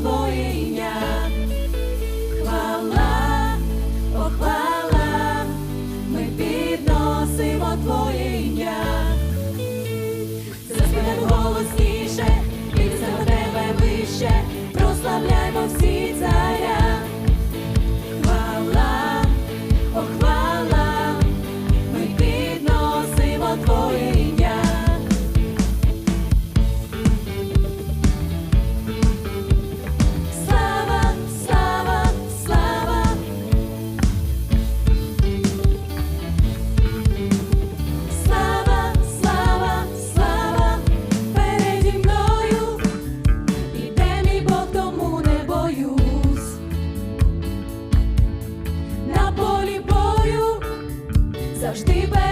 Твоє ім'я, хвала, охвала. завжди без.